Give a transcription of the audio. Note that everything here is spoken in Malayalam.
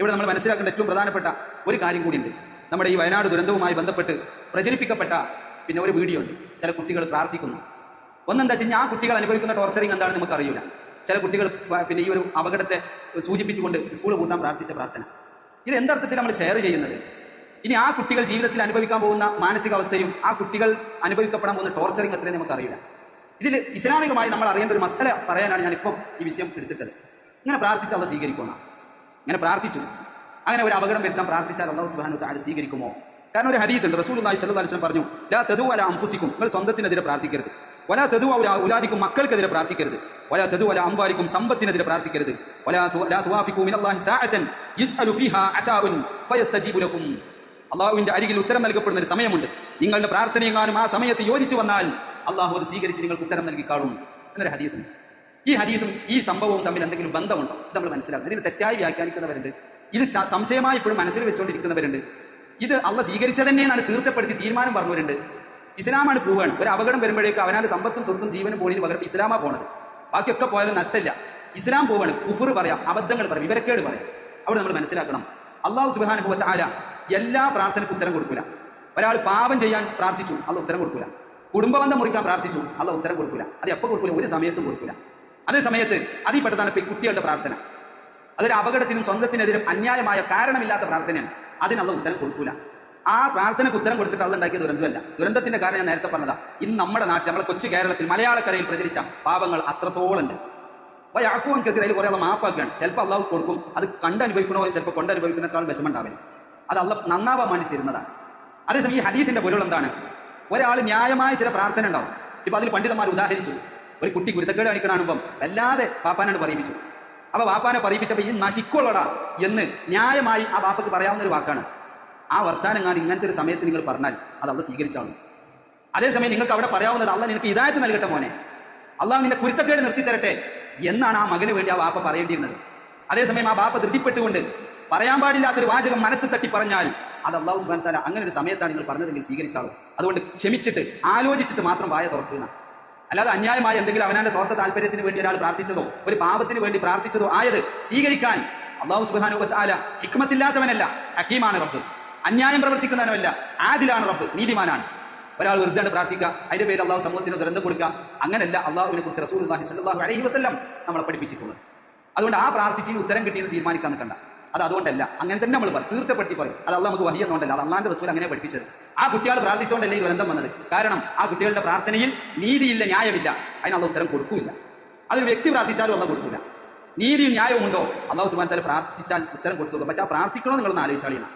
ഇവിടെ നമ്മൾ മനസ്സിലാക്കേണ്ട ഏറ്റവും പ്രധാനപ്പെട്ട ഒരു കാര്യം കൂടിയുണ്ട്. നമ്മുടെ ഈ വയനാട് ദുരന്തവുമായി ബന്ധപ്പെട്ട് പ്രചരിപ്പിക്കപ്പെട്ട പിന്നെ ഒരു വീഡിയോ ഉണ്ട്. ചില കുട്ടികൾ പ്രാർത്ഥിക്കുന്നു. ഒന്നെന്താ വെച്ചാൽ ആ കുട്ടികൾ അനുഭവിക്കുന്ന ടോർച്ചറിങ് എന്താണെന്ന് നമുക്ക് അറിയില്ല ചില കുട്ടികൾ പിന്നെ ഈ ഒരു അപകടത്തെ സൂചിപ്പിച്ചുകൊണ്ട് സ്കൂൾ കൂട്ടാൻ പ്രാർത്ഥിച്ച പ്രാർത്ഥന. ഇത് എന്തർത്ഥത്തിൽ നമ്മൾ ഷെയർ ചെയ്യുന്നത്? ഇനി ആ കുട്ടികൾ ജീവിതത്തിൽ അനുഭവിക്കാൻ പോകുന്ന മാനസികാവസ്ഥയും ആ കുട്ടികൾ അനുഭവിക്കപ്പെടാൻ പോകുന്ന ടോർച്ചറിങ് എത്രയും നമുക്ക് അറിയില്ല ഇതിൽ ഇസ്ലാമികമായി നമ്മൾ അറിയേണ്ട ഒരു മസല പറയാനാണ് ഞാൻ ഇപ്പം ഈ വിഷയം എടുത്തിട്ടത്. ഇങ്ങനെ പ്രാർത്ഥിച്ച് അവ സ്വീകരിക്കുന്ന ഇങ്ങനെ പ്രാർത്ഥിച്ചു. അങ്ങനെ ഒരു അപകടം വരുത്താൻ പ്രാർത്ഥിച്ചാൽ അള്ളാഹു വ തആല സ്വീകരിക്കുമോ? കാരണം ഒരു ഹരീത് ഉണ്ട് റസൂലുള്ളാഹി അള്ളാഹി അലൈഹി വസല്ലം പറഞ്ഞു ലാ തെതു അല അംഫുസിക്കും. നിങ്ങൾ സ്വന്തത്തിനെതിരെ പ്രാർത്ഥിക്കരുത്. വലാ തെതു ഉലാ ഉലാദിക്കും മക്കൾക്കെതിരെ പ്രാർത്ഥിക്കരുത്. വലാ തെതു അല അമ്പാരിക്കും സമ്പത്തിനെതിരെ പ്രാർത്ഥിക്കരുത്. അള്ളാഹുവിന്റെ അരികിൽ ഉത്തരം നൽകപ്പെടുന്ന ഒരു സമയമുണ്ട്. നിങ്ങളുടെ പ്രാർത്ഥനയെങ്ങാനും ആ സമയത്ത് യോജിച്ചു വന്നാൽ അള്ളാഹു അത് സ്വീകരിച്ച് നിങ്ങൾക്ക് ഉത്തരം നൽകി കാണും എന്നൊരു ഹദീത്തുണ്ട്. ഈ ഹദീത്തും ഈ സംഭവവും തമ്മിൽ എന്തെങ്കിലും ബന്ധമുണ്ടോ? ഇത് നമ്മൾ മനസ്സിലാക്കും ഇതിന് തെറ്റായി വ്യാഖ്യാനിക്കുന്നവരുണ്ട്. ഇത് സംശയമായി ഇപ്പോഴും മനസ്സിൽ വെച്ചുകൊണ്ടിരിക്കുന്നവരുണ്ട്. ഇത് അള്ള സ്വീകരിച്ച തന്നെയാണ് തീർച്ചപ്പെടുത്തി തീരുമാനം പറഞ്ഞവരുണ്ട്. ഇസ്ലാമാണ് പോവുകയാണ് ഒരു അപകടം വരുമ്പോഴേക്ക് അവനാൽ സമ്പത്തും സ്വത്തും ജീവനും പോണിന് പകരം ഇസ്ലാമാ പോണത്. ബാക്കിയൊക്കെ പോയാലും നഷ്ടമില്ല. ഇസ്ലാം പോവാണ്. കുഫുർ പറയാം അബദ്ധങ്ങൾ പറയാം വിവരക്കേട് പറയാം. അവിടെ നമ്മൾ മനസ്സിലാക്കണം. അള്ളാഹു സുബാനുഭവ ചാല എല്ലാ പ്രാർത്ഥനയ്ക്കും ഉത്തരം കൊടുക്കില്ല ഒരാൾ പാപം ചെയ്യാൻ പ്രാർത്ഥിച്ചു അല്ല ഉത്തരം കൊടുക്കില്ല കുടുംബബന്ധം മുറിക്കാൻ പ്രാർത്ഥിച്ചു അല്ല ഉത്തരം കൊടുക്കില്ല അത് എപ്പോൾ കൊടുക്കില്ല ഒരു സമയത്തും കൊടുക്കില്ല അതേ സമയത്ത് അതിൽ പെട്ടതാണ് ഇപ്പൊ കുട്ടികളുടെ പ്രാർത്ഥന. അതൊരു അപകടത്തിനും സ്വന്തത്തിനെതിരും അന്യായമായ കാരണമില്ലാത്ത പ്രാർത്ഥനയാണ്. അതിനുള്ള ഉത്തരം കൊടുക്കൂല. ആ പ്രാർത്ഥനയ്ക്ക് ഉത്തരം കൊടുത്തിട്ട് അത് ഉണ്ടാക്കിയ ദുരന്തമല്ല. ദുരന്തത്തിന്റെ കാരണം ഞാൻ നേരത്തെ പറഞ്ഞതാ. ഇന്ന് നമ്മുടെ നാട്ടിൽ നമ്മളെ കൊച്ചു കേരളത്തിൽ മലയാളക്കരയിൽ പ്രചരിച്ച പാപങ്ങൾ അത്രത്തോളം ഉണ്ട് അപ്പൊ യാഫുവൻക്കെതിരെ അതിൽ കുറെ അത് മാപ്പാക്കുകയാണ്. ചിലപ്പോൾ അള്ളാഹു കൊടുക്കും. അത് കണ്ടനുഭവിക്കണോ? ചിലപ്പോൾ കൊണ്ടനുഭവിക്കുന്നേക്കാൾ വിഷമുണ്ടാവില്ല അത് അള്ള നന്നാവാൻ വേണ്ടി തരുന്നതാണ് അതേസമയം ഈ ഹദീത്തിന്റെ പൊരുൾ എന്താണ്? ഒരാൾ ന്യായമായ ചില പ്രാർത്ഥന ഉണ്ടാവും. ഇപ്പൊ അതിൽ പണ്ഡിതന്മാർ ഉദാഹരിച്ചു. ഒരു കുട്ടി ഗുരുതക്കേട് കാണിക്കണാണുമ്പം വല്ലാതെ പാപ്പാനോട് പറയിപ്പിച്ചു. അപ്പൊ വാപ്പാനെ പറയിപ്പിച്ചപ്പോ ഈ നശിക്കുള്ളടാ എന്ന് ന്യായമായി ആ വാപ്പക്ക് പറയാവുന്ന ഒരു വാക്കാണ്. ആ വർത്താനം കാണി ഇങ്ങനത്തെ ഒരു സമയത്ത് നിങ്ങൾ പറഞ്ഞാൽ അത് അവിടെ സ്വീകരിച്ചാണ്. അതേസമയം നിങ്ങൾക്ക് അവിടെ പറയാവുന്നത് അള്ള നിനക്ക് ഇതായത്ത് നൽകട്ടെ മോനെ. അള്ളാഹ് നിന്റെ കുരുത്തക്കേട് നിർത്തി തരട്ടെ എന്നാണ് ആ മകന് വേണ്ടി ആ വാപ്പ പറയേണ്ടിയിരുന്നത്. അതേസമയം ആ വാപ്പ ധൃതിപ്പെട്ടുകൊണ്ട് പറയാൻ പാടില്ലാത്തൊരു വാചകം മനസ്സ് തട്ടി പറഞ്ഞാൽ അത് അള്ളാഹു സുബാൻ താല അങ്ങനെ ഒരു സമയത്താണ് നിങ്ങൾ പറഞ്ഞതെങ്കിൽ സ്വീകരിച്ചാളൂ അതുകൊണ്ട് ക്ഷമിച്ചിട്ട് ആലോചിച്ചിട്ട് മാത്രം വായ തുറക്കുക അല്ലാതെ അന്യായമായ എന്തെങ്കിലും അവനാന്റെ സ്വാർത്ഥ താല്പര്യത്തിന് വേണ്ടി ഒരാൾ പ്രാർത്ഥിച്ചതോ ഒരു പാപത്തിന് വേണ്ടി പ്രാർത്ഥിച്ചതോ ആയത് സ്വീകരിക്കാൻ അള്ളാഹു സുബാനു ആല ഹിക്മത്തില്ലാത്തവനല്ല ഹക്കീമാണ് റബ്ബ്. അന്യായം പ്രവർത്തിക്കുന്നവനല്ല ആദിലാണ് റബ്ബ് നീതിമാനാണ്. ഒരാൾ വെറുതെയാണ് പ്രാർത്ഥിക്കുക അതിന്റെ പേര് അള്ളാഹു സമൂഹത്തിന് ദുരന്തം കൊടുക്കുക അങ്ങനെയല്ല അള്ളാഹുവിനെ കുറിച്ച് റസൂൽ അലഹി വസ്ലം നമ്മളെ പഠിപ്പിച്ചിട്ടുള്ളത്. അതുകൊണ്ട് ആ പ്രാർത്ഥിച്ച് ഉത്തരം കിട്ടിയെന്ന് തീരുമാനിക്കാൻ നിൽക്കണ്ട അത് അതുകൊണ്ടല്ല. അങ്ങനെ തന്നെ നമ്മൾ പറയും. തീർച്ചപ്പെടുത്തി പറയും. അത് അല്ല നമുക്ക് വഹിയെന്നുകൊണ്ടല്ല അത് അള്ളാന്റെ റസൂൽ അങ്ങനെ പഠിപ്പിച്ചത്. ആ കുട്ടികൾ പ്രാർത്ഥിച്ചുകൊണ്ടല്ലേ ഈ ദുരന്തം വന്നത്? കാരണം ആ കുട്ടികളുടെ പ്രാർത്ഥനയിൽ നീതിയില്ല ന്യായമില്ല. അതിനുള്ള ഉത്തരം കൊടുക്കില്ല. അതൊരു വ്യക്തി പ്രാർത്ഥിച്ചാലും അല്ല കൊടുക്കില്ല നീതിയും ന്യായവും ഉണ്ടോ അള്ളാഹു സുബാൻ തല പ്രാർത്ഥിച്ചാൽ ഉത്തരം കൊടുത്തു പക്ഷെ ആ പ്രാർത്ഥിക്കണോ നിങ്ങളൊന്ന് ആലോചിച്ചാളിയാണ്